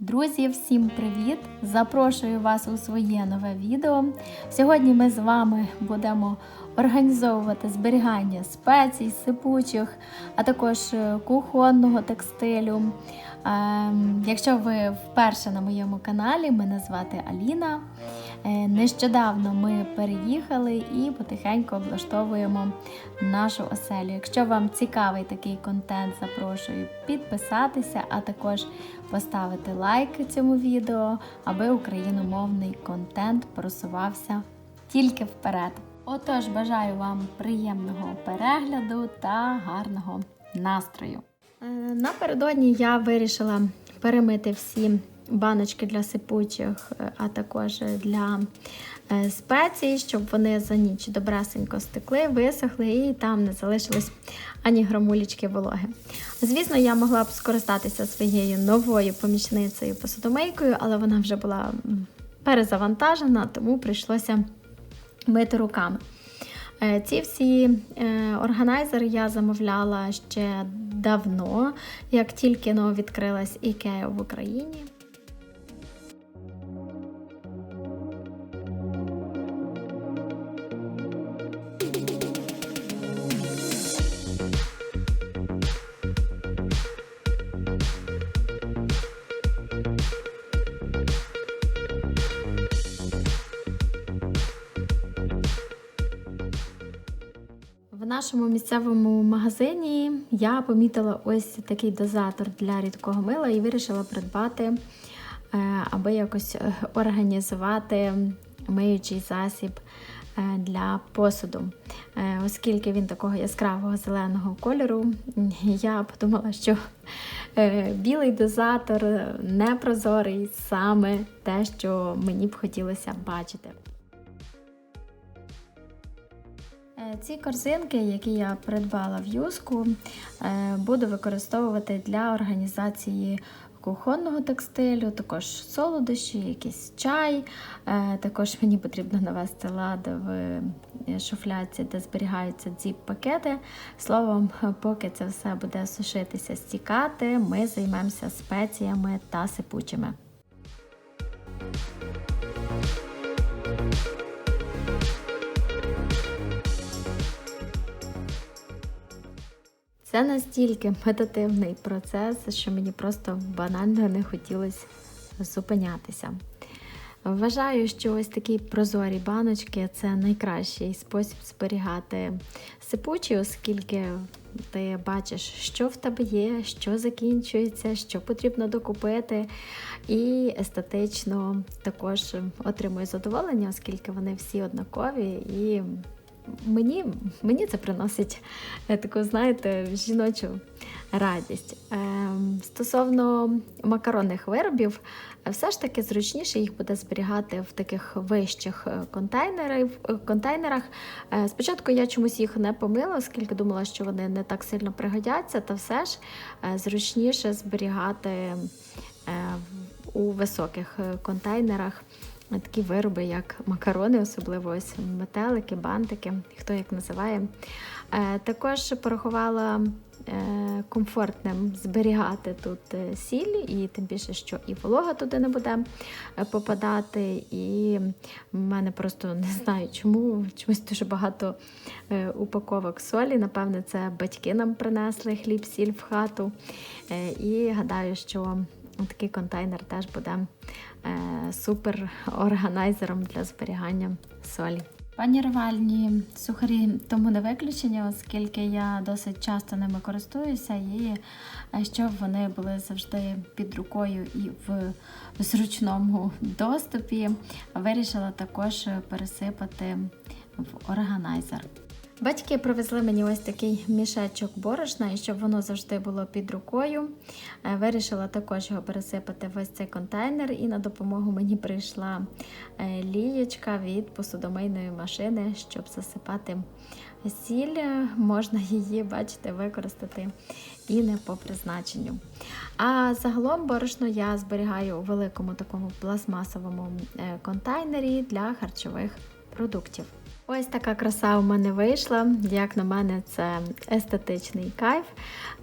Друзі, всім привіт! Запрошую вас у своє нове відео. Сьогодні ми з вами будемо організовувати зберігання спецій, сипучих, а також е, кухонного текстилю. Ем, Якщо ви вперше на моєму каналі, мене звати Аліна. Е, Нещодавно ми переїхали і потихеньку облаштовуємо нашу оселю. Якщо вам цікавий такий контент, запрошую підписатися, а також поставити лайк цьому відео, аби україномовний контент просувався тільки вперед. Отож, бажаю вам приємного перегляду та гарного настрою. Е, Напередодні я вирішила перемити всі баночки для сипучих, е, а також для е, спецій, щоб вони за ніч добресенько стекли, висохли і там не залишилось ані грамулічки вологи. Звісно, я могла б скористатися своєю новою помічницею посудомийкою, але вона вже була перезавантажена, тому прийшлося мити руками. Е, Ці всі е, органайзери я замовляла ще давно, як тільки но відкрилась Ікея в Україні. Нашому місцевому магазині я помітила ось такий дозатор для рідкого мила і вирішила придбати, е, аби якось е, організувати миючий засіб е, для посуду. Оскільки він такого яскравого зеленого кольору, я подумала, що білий дозатор непрозорий саме те, що мені б хотілося бачити. Ці корзинки, які я придбала в юску, е, буду використовувати для організації кухонного текстилю, також солодощі, якийсь чай. Е, Також мені потрібно навести лад в е, шуфляці, де зберігаються дзіп-пакети. Словом, поки це все буде сушитися, стікати, ми займемося спеціями та сипучими. Це настільки медитивний процес, що мені просто банально не хотілося зупинятися. Вважаю, що ось такі прозорі баночки це найкращий спосіб зберігати сипучі, оскільки ти бачиш, що в тебе є, що закінчується, що потрібно докупити. І естетично також отримую задоволення, оскільки вони всі однакові і мені, мені це приносить е, таку, знаєте, жіночу радість. Ем, Стосовно макаронних виробів, е, все ж таки зручніше їх буде зберігати в таких вищих е, е, контейнерах. Е, Спочатку я чомусь їх не помила, оскільки думала, що вони не так сильно пригодяться, та все ж е, зручніше зберігати е, у високих е, контейнерах такі вироби, як макарони, особливо ось метелики, бантики, хто як називає. Е, Також порахувала е, комфортним зберігати тут е, сіль, і тим більше, що і волога туди не буде е, попадати. І в мене просто не знаю, чому чомусь дуже багато е, упаковок солі. Напевне, це батьки нам принесли хліб, сіль в хату. Е, І гадаю, що такий контейнер теж буде е, супер органайзером для зберігання солі. Пані Панірувальні сухарі тому не виключення, оскільки я досить часто ними користуюся, і е, щоб вони були завжди під рукою і в зручному доступі, вирішила також пересипати в органайзер. Батьки привезли мені ось такий мішечок борошна, і щоб воно завжди було під рукою. е, Вирішила також його пересипати в ось цей контейнер, і на допомогу мені прийшла е, лієчка від посудомийної машини, щоб засипати сіль. Можна її, бачите, використати і не по призначенню. А загалом борошно я зберігаю у великому такому пластмасовому е, контейнері для харчових продуктів. Ось така краса у мене вийшла. Як на мене, це естетичний кайф.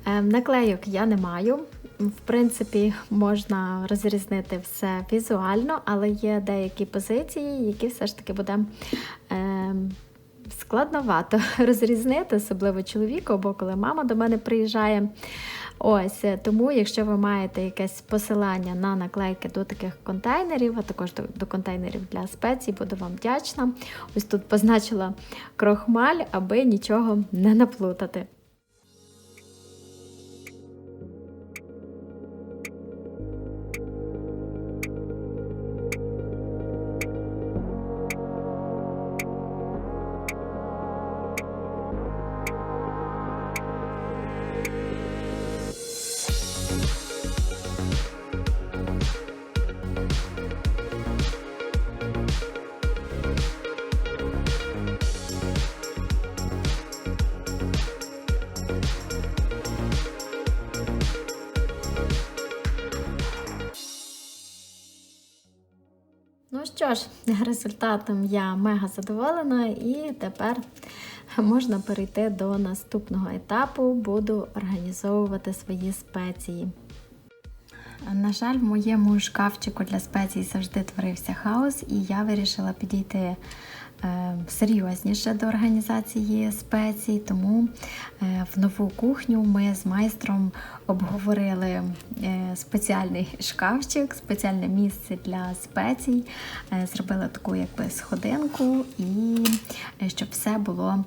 Ем, Наклейок я не маю. в принципі, можна розрізнити все візуально, але є деякі позиції, які все ж таки буде е, складновато розрізнити, особливо чоловіку, або коли мама до мене приїжджає. Ось тому, якщо ви маєте якесь посилання на наклейки до таких контейнерів, а також до, до контейнерів для спецій, буду вам вдячна. Ось тут позначила крохмаль, аби нічого не наплутати. Ну що ж, результатом я мега задоволена, і тепер можна перейти до наступного етапу. Буду організовувати свої спеції. На жаль, в моєму шкафчику для спецій завжди творився хаос, і я вирішила підійти серйозніше до організації спецій, тому е, в нову кухню ми з майстром обговорили е, спеціальний шкафчик, спеціальне місце для спецій, зробили таку якби сходинку і щоб все було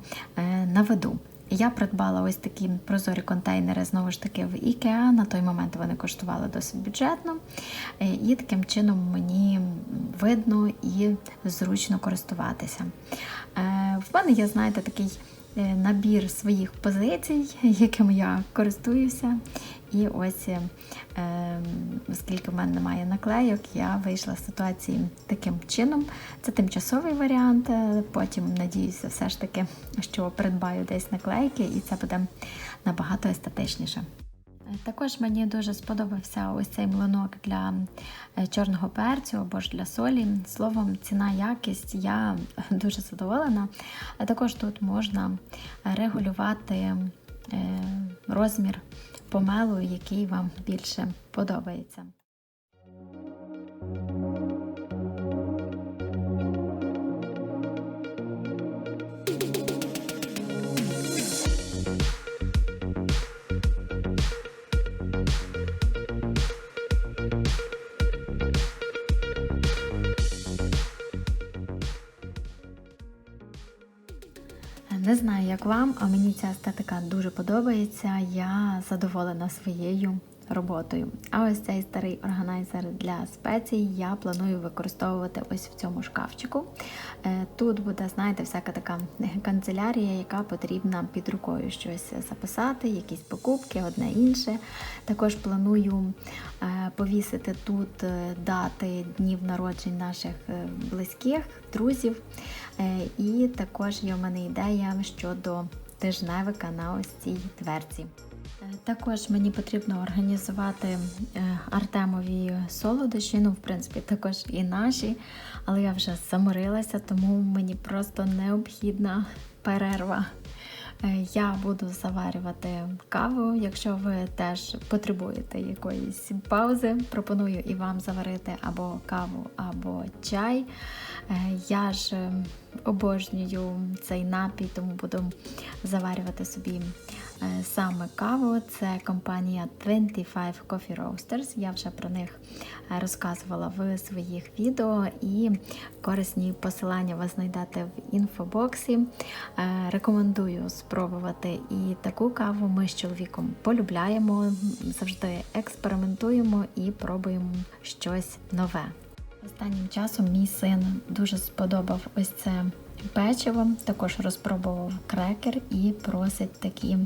на виду. Я придбала ось такі прозорі контейнери знову ж таки в Ікеа. На той момент вони коштували досить бюджетно, і таким чином мені видно і зручно користуватися. Е, в мене є, знаєте, такий е, набір своїх позицій, яким я користуюся. І ось, е, оскільки в мене немає наклейок, я вийшла з ситуації таким чином. Це тимчасовий варіант. Потім, надіюся, все ж таки, що придбаю десь наклейки, і це буде набагато естетичніше. Також мені дуже сподобався ось цей млинок для е, чорного перцю або ж для солі. Словом, ціна, якість я дуже задоволена. Також тут можна регулювати е, розмір помелу, який вам більше подобається. Не знаю, як вам, а мені ця естетика дуже подобається. Я задоволена своєю роботою. А ось цей старий органайзер для спецій я планую використовувати ось в цьому шкафчику. Е, тут буде, знаєте, всяка така канцелярія, яка потрібна під рукою щось записати, якісь покупки, одне інше. Також планую е, повісити тут е, дати днів народжень наших близьких, друзів. І також є в мене ідея щодо тижневика на ось цій дверці. Також мені потрібно організувати е, Артемові солодощі, ну, в принципі, також і наші, але я вже заморилася, тому мені просто необхідна перерва. Е, я буду заварювати каву. Якщо ви теж потребуєте якоїсь паузи, пропоную і вам заварити або каву, або чай. Е, я ж обожнюю цей напій, тому буду заварювати собі саме каву. Це компанія 25 Coffee Roasters. Я вже про них е, розказувала в своїх відео і корисні посилання ви знайдете в інфобоксі. Е, рекомендую спробувати і таку каву. Ми з чоловіком полюбляємо, завжди експериментуємо і пробуємо щось нове. Останнім часом мій син дуже сподобав ось це печиво, також розпробував крекер і просить такі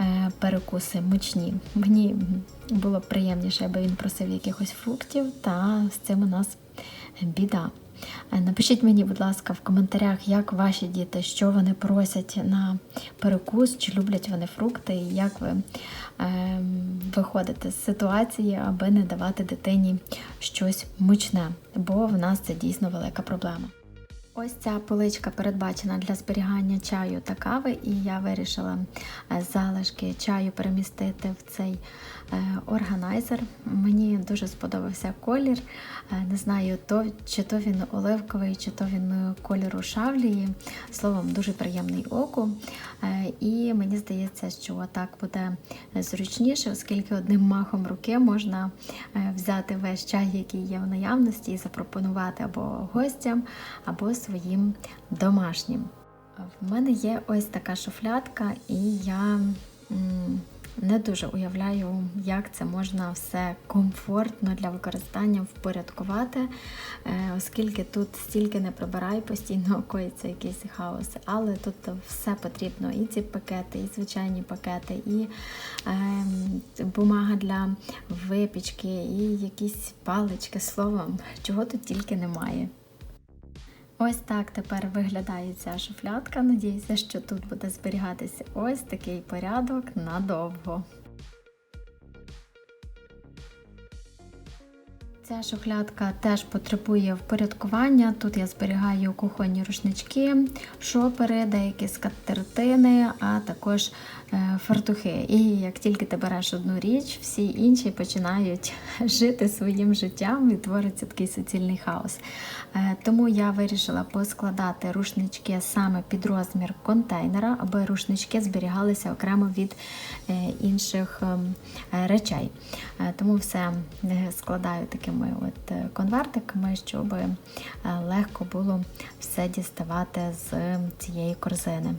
е, перекуси мучні. Мені було приємніше, аби він просив якихось фруктів, та з цим у нас біда. Е, напишіть мені, будь ласка, в коментарях, як ваші діти, що вони просять на перекус, чи люблять вони фрукти, і як ви е, виходите з ситуації, аби не давати дитині щось мучне, бо в нас це дійсно велика проблема. Ось ця поличка передбачена для зберігання чаю та кави, і я вирішила е, залишки чаю перемістити в цей е, органайзер. Мені дуже сподобався колір. Е, Не знаю, то, чи то він оливковий, чи то він кольору шавлії. Словом, дуже приємний оку. І мені здається, що так буде зручніше, оскільки одним махом руки можна взяти весь чай, який є в наявності, і запропонувати або гостям, або своїм домашнім. В мене є ось така шуфлядка, і я не дуже уявляю, як це можна все комфортно для використання впорядкувати, е, оскільки тут стільки не прибирай, постійно коїться якийсь хаос. Але тут все потрібно: і ці пакети, і звичайні пакети, і ем, бумага для випічки, і якісь палички. Словом, чого тут тільки немає. Ось так тепер виглядає ця шуфлядка. Надіюся, що тут буде зберігатися ось такий порядок надовго. Ця шухлядка теж потребує впорядкування. Тут я зберігаю кухонні рушнички, шопери, деякі скатертини, а також е, фартухи. І як тільки ти береш одну річ, всі інші починають жити своїм життям і твориться такий суцільний хаос. Е, Тому я вирішила поскладати рушнички саме під розмір контейнера, аби рушнички зберігалися окремо від е, інших ем, речей. Тому все складаю такими от конвертиками, щоб е, легко було все діставати з цієї корзини.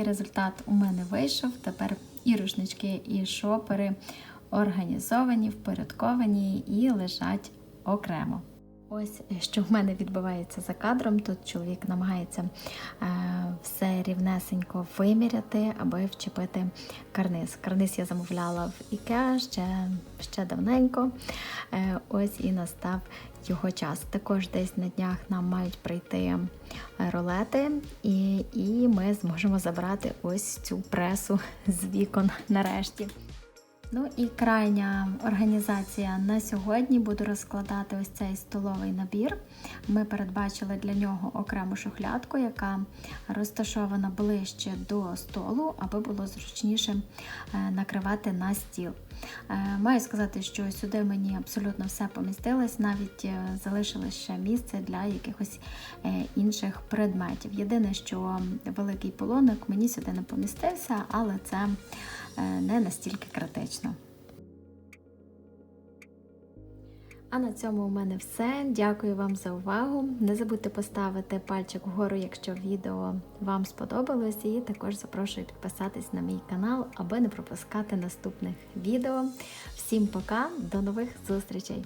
Такий результат у мене вийшов. Тепер і рушнички, і шопери організовані, впорядковані і лежать окремо. Ось що в мене відбувається за кадром. Тут чоловік намагається е, все рівнесенько виміряти, аби вчепити карниз. Карниз я замовляла в IKEA ще, ще давненько. Е, ось і настав його час. Також десь на днях нам мають прийти ролети, і, і ми зможемо забрати ось цю пресу з вікон нарешті. Ну і крайня організація на сьогодні буду розкладати ось цей столовий набір. Ми передбачили для нього окрему шухлядку, яка розташована ближче до столу, аби було зручніше е, накривати на стіл. Е, Маю сказати, що сюди мені абсолютно все помістилось, навіть е, залишилось ще місце для якихось інших предметів. Єдине, що великий полоник мені сюди не помістився, але це не настільки критично. А на цьому у мене все. Дякую вам за увагу. Не забудьте поставити пальчик вгору, якщо відео вам сподобалось, і також запрошую підписатись на мій канал, аби не пропускати наступних відео. Всім пока, до нових зустрічей!